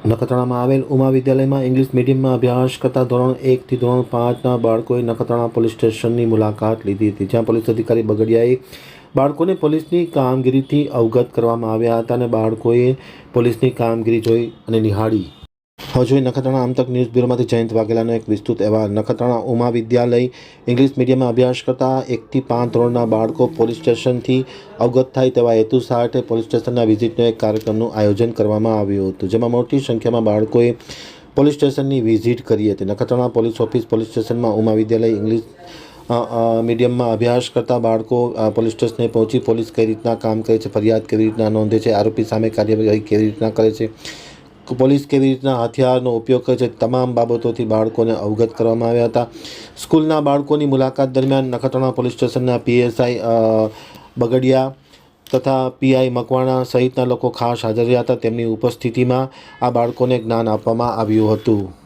નખત્રાણામાં આવેલ ઉમા વિદ્યાલયમાં ઇંગ્લિશ મીડિયમમાં અભ્યાસ કરતા ધોરણ એકથી ધોરણ પાંચના બાળકોએ નખત્રાણા પોલીસ સ્ટેશનની મુલાકાત લીધી હતી, જ્યાં પોલીસ અધિકારી બગડિયાએ બાળકોને પોલીસની કામગીરીથી અવગત કરવામાં આવ્યા હતા અને બાળકોએ પોલીસની કામગીરી જોઈ અને નિહાળી હવે જોઈએ નખત્રાણા આમતક ન્યૂઝ બ્યુરોમાંથી જયંત વાઘેલાનો એક વિસ્તૃત અહેવાલ. નખત્રાણા ઉમા વિદ્યાલય ઇંગ્લિશ મીડિયમમાં અભ્યાસ કરતા એકથી પાંચ ધોરણના બાળકો પોલીસ સ્ટેશનથી અવગત થાય તેવા હેતુ સાથે પોલીસ સ્ટેશનના વિઝિટનો એક કાર્યક્રમનું આયોજન કરવામાં આવ્યું હતું, જેમાં મોટી સંખ્યામાં બાળકોએ પોલીસ સ્ટેશનની વિઝિટ કરી હતી. નખત્રાણા પોલીસ ઓફિસ પોલીસ સ્ટેશનમાં ઉમા વિદ્યાલય ઇંગ્લિશ મીડિયમમાં અભ્યાસ કરતા બાળકો પોલીસ સ્ટેશને પહોંચી પોલીસ કઈ રીતના કામ કરે છે, ફરિયાદ કેવી રીતના નોંધે છે, આરોપી સામે કાર્યવાહી કેવી રીતના કરે છે પોલીસ કેવી રીતના હથિયારનો ઉપયોગ કરે છે તમામ બાબતોથી બાળકોને અવગત કરવામાં આવ્યા હતા. સ્કૂલના બાળકોની મુલાકાત દરમિયાન નખત્રાણા પોલીસ સ્ટેશનના પીએસઆઈ બગડિયા તથા પીઆઈ મકવાણા સહિતના લોકો ખાસ હાજર રહ્યા હતા. તેમની ઉપસ્થિતિમાં આ બાળકોને જ્ઞાન આપવામાં આવ્યું હતું.